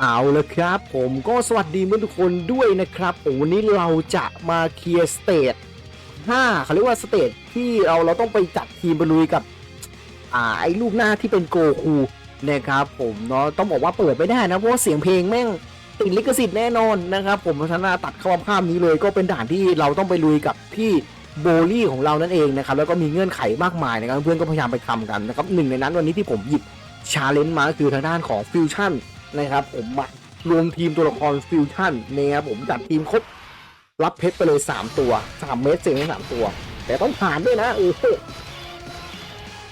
เอาละครับผมก็สวัสดีเพื่อนทุกคนด้วยนะครับโอ้วันนี้เราจะมาเคลียร์สเตจ5เขาเรียกว่าสเตจที่เราเราต้องไปจัดทีมไปลุยกับ อ่าไอ้รูปหน้าที่เป็นโกคูนะครับผมเนาะต้องบอกว่าเปิดไม่ได้นะเพราะว่าเสียงเพลงแม่งติดลิขสิทธิ์แน่นอนนะครับผมเพราะฉะนั้นตัดข้าภาพนี้เลย ก็เป็นด่านที่เราต้องไปลุยกับพี่โบลี่ของเรานั่นเองนะครับแล้วก็มีเงื่อนไขมากมายนะครับเพื่อนก็พยายามไปทำกันนะครับหนึ่งในนั้นวันนี้ที่ผมหยิบชาเลนจ์มาก็คือทางด้านของฟิวชั่น นะครับผมมารวมทีมตัวละครฟิวชั่นนะครับผมจัดทีมครบรับเพชรไปเลย 3 ตัว 3 เมตรเสียงทั้งสามตัว แต่ต้องผ่านด้วยนะเออ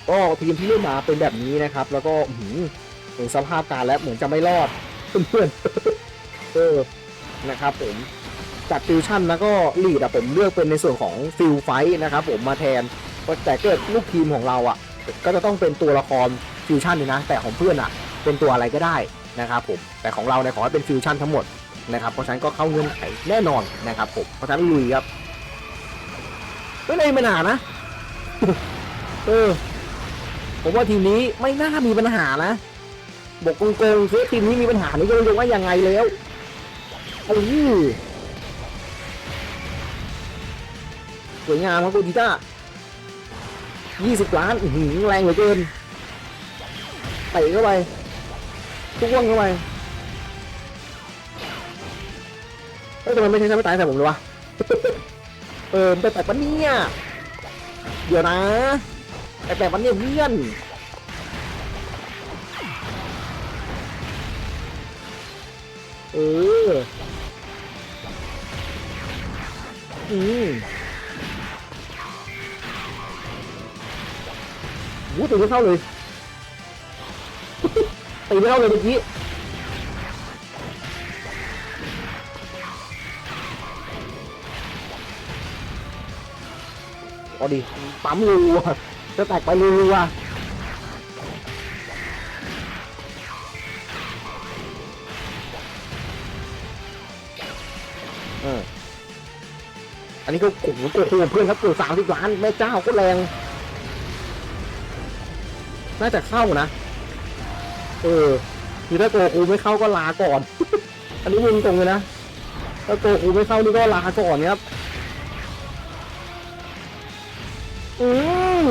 ก็ทีมที่เล่นมาเป็นแบบนี้นะครับ แล้วก็อื้อหือเห็นสภาพการแล้วเหมือนจะไม่รอดเพื่อนเออนะครับผมจัดฟิวชั่นแล้วก็ลีดอะผมเลือกเป็นในส่วนของฟิลไฟนะครับผมมาแทนแต่เกิดลูกทีมของเราอะก็จะต้องเป็นตัวละครฟิวชั่นเลยนะ แต่ของเพื่อนอะเป็นตัวอะไรก็ได้ นะครับผมแต่ของเราเนี่ยขอให้เป็นฟิวชั่นทั้งหมดนะครับเพราะฉะนั้นก็เข้าเงื่อนไขแน่นอนนะครับผมเพราะฉะนั้นลุยครับไม่เลยปัญหานะเออผมว่าทีมนี้ไม่น่ามีปัญหานะบอกโกงๆคือทีมนี้มีปัญหานี่ก็ไม่รู้ว่ายังไงแล้วโอ้ยสวยงามครับโกดิต้ายี่สิบล้านแรงเหลือเกินเตะเข้าไป ทุกว่างเข้าไปเฮ้ยทำไมไม่ใช่ฉันไม่ตายแต่ผมเลยวะ เออไปแปลกปะเนี่ย เดี๋ยวนะไปแปลกปะเนี่ยเพื่อนเออ อืมวู้ตีไม่เข้าเลย ตีไม่เข้าเลยเมื่อกี้เอาดิปั๊มรัวจะแตกไปรัวเอออันนี้ก็โอ้โหโกโหเพื่อนครับเกือบสามสิบล้านแม่เจ้าก็แรง น่าจะเข้านะ เออคือถ้าโกคูไม่เข้าก็ลาก่อน อันนี้มึงตรงเลยนะ ถ้าโกคูไม่เข้านี่ก็ลาก่อนครับ อืม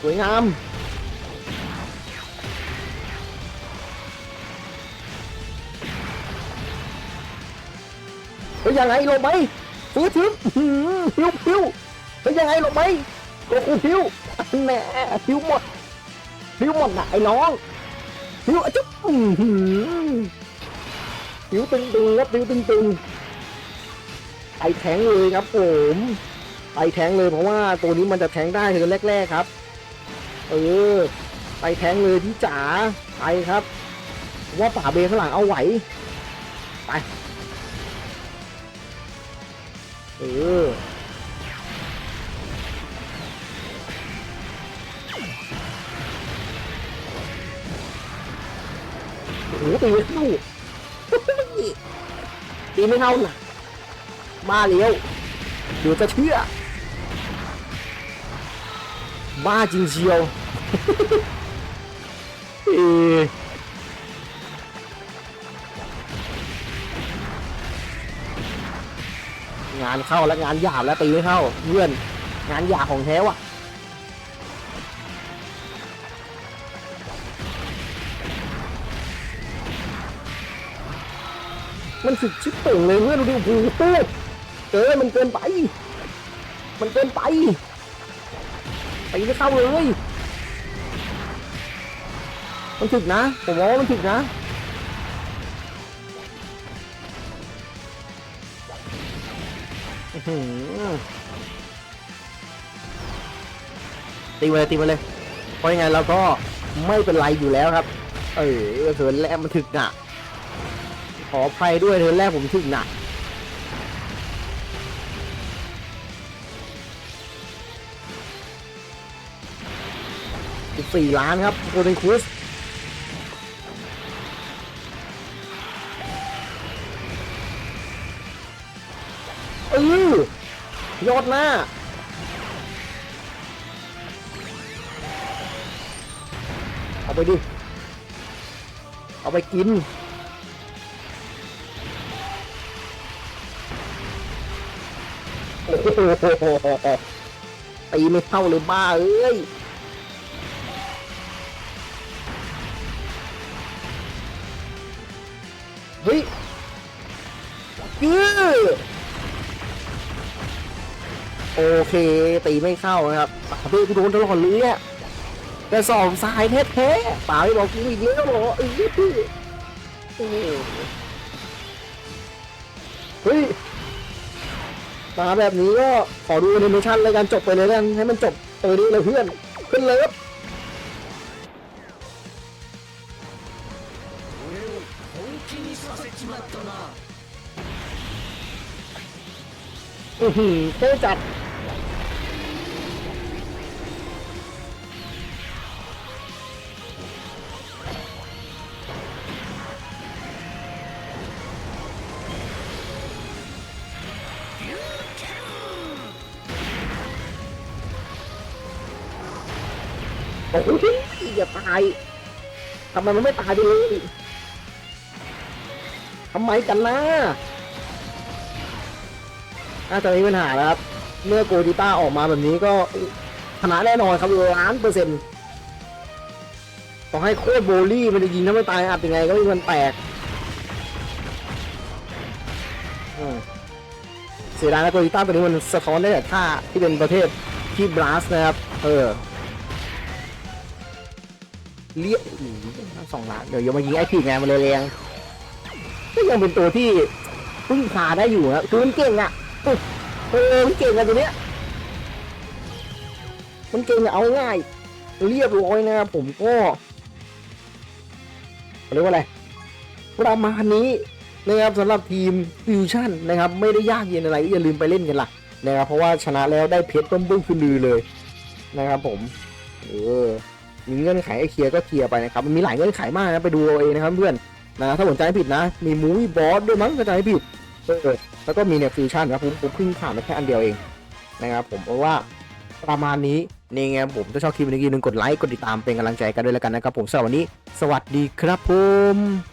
สวยงามเฮ้ยยังไงลงไหมฟื้นทึบอื้อหือพิ้วพิ้วเฮ้ยยังไงลงไหม โกคูพิวแหน่พิ้วหมดพิ้วหมดนะไอ้น้องพิ้วอะจุ๊บพิวตึงๆครับพิ้วตึงๆไปแทงเลยครับผมไปแทงเลยเพราะว่าตัวนี้มันจะแทงได้เธอแรก ๆครับ เออ ไปแทงเลยที่จ๋าไปครับ ว่าป่าเบข้างหลังเอาไหวไป เออ โอ้โหตีไม่เข้าตีไม่เข้านักบ้าเลี้ยวเดี๋ยวจะเชื่อ บ้าจริงเชียวเอะงานเข้าแล้วงานหยาบแล้วตีไม่เข้าเพื่อน งานหยาบของแท้ว่ะ มันสึกชิบเป่งเลยเพื่อนดูดิโอ้โหเกินมันเกินไป มันเกินไปไปไม่เข้าเลย มันถึกนะ ผมว่ามันถึกนะ ตีไปเลยตีไปเลย เพราะยังไงเราก็ไม่เป็นไรอยู่แล้วครับ เออเถินแรกมันถึกหนักข ออภัยด้วยเทินแรกผมถึงหนักสี่ล้านครับโกลเด้นคูสเออยอดหน้าเอาไปดิ เอาไปกิน ตีไม่เข้าเลยบ้าเอ้ยเฮ้ยยื้อโอเค ตีไม่เข้านะครับป่าเบ้กูโดนตลอดเลยเนี่ยแต่สองสายแท้ๆป่าไม่บอกกูอีกแล้วเหรอเอ้ยโอ้โหเฮ้ย มาแบบนี้ก็ขอดูแอนิเมชันเลยกันจบไปเลยกันให้มันจบเออนี้เลยเพื่อนขึ้นเลยครับอือหือเท่จัด โอ้โหอย่าตายทำไมมันไม่ตายไปเลยทำไมกันนะน่าจะมีปัญหาแล้วครับ เมื่อโกดิต้าออกมาแบบนี้ก็ชนะแน่นอนครับล้านเปอร์เซ็นต์ต้องให้โคตรโบลี่มันจะยิงถ้าไม่ตายอัดยังไงก็มีมันแตกเสียดายนะโกดิต้าตัวนี้มันสะท้อนได้แต่ท่าที่เป็นประเภทที่บลัสนะครับ เออ เลี้ยอืมทั้งสองล้านเดี๋ยวยังมายิงไอ้ผีไงมันเลยแรงก็ยังเป็นตัวที่พึ่งพาได้อยู่นะคือมันเก่งอะเออมันเก่งอะตัวเนี้ยมันเก่งอะเอาง่ายเรียบร้อยนะครับผมก็เรียกว่าอะไรประมาณนี้นะครับสำหรับทีมฟิวชั่นนะครับ ไม่ได้ยากเย็นอะไรอย่าลืมไปเล่นกันล่ะนะครับเพราะว่าชนะแล้วได้เพชรต้มบึ้งคือลือเลยนะครับผม เออ มีเงื่อนไขไอ้เคลียร์ก็เคลียร์ไปนะครับมันมีหลายเงื่อนไขมากนะไปดูเอาเองนะครับเพื่อนนะถ้าผมจำไม่ผิดนะ มีมูวี่บอสด้วยมั้งถ้าจำไม่ผิดเออแล้วก็มีเนี่ยฟิวชั่นครับผมผมเพิ่งผ่านไปแค่อันเดียวเองนะครับผมเพราะว่าประมาณนี้นี่ไงผมถ้าชอบคลิปนี้อย่าลืมกดไลค์กดติดตามเป็นกำลังใจกันด้วยแล้วกันนะครับผมสำหรับวันนี้ สวัสดีครับผม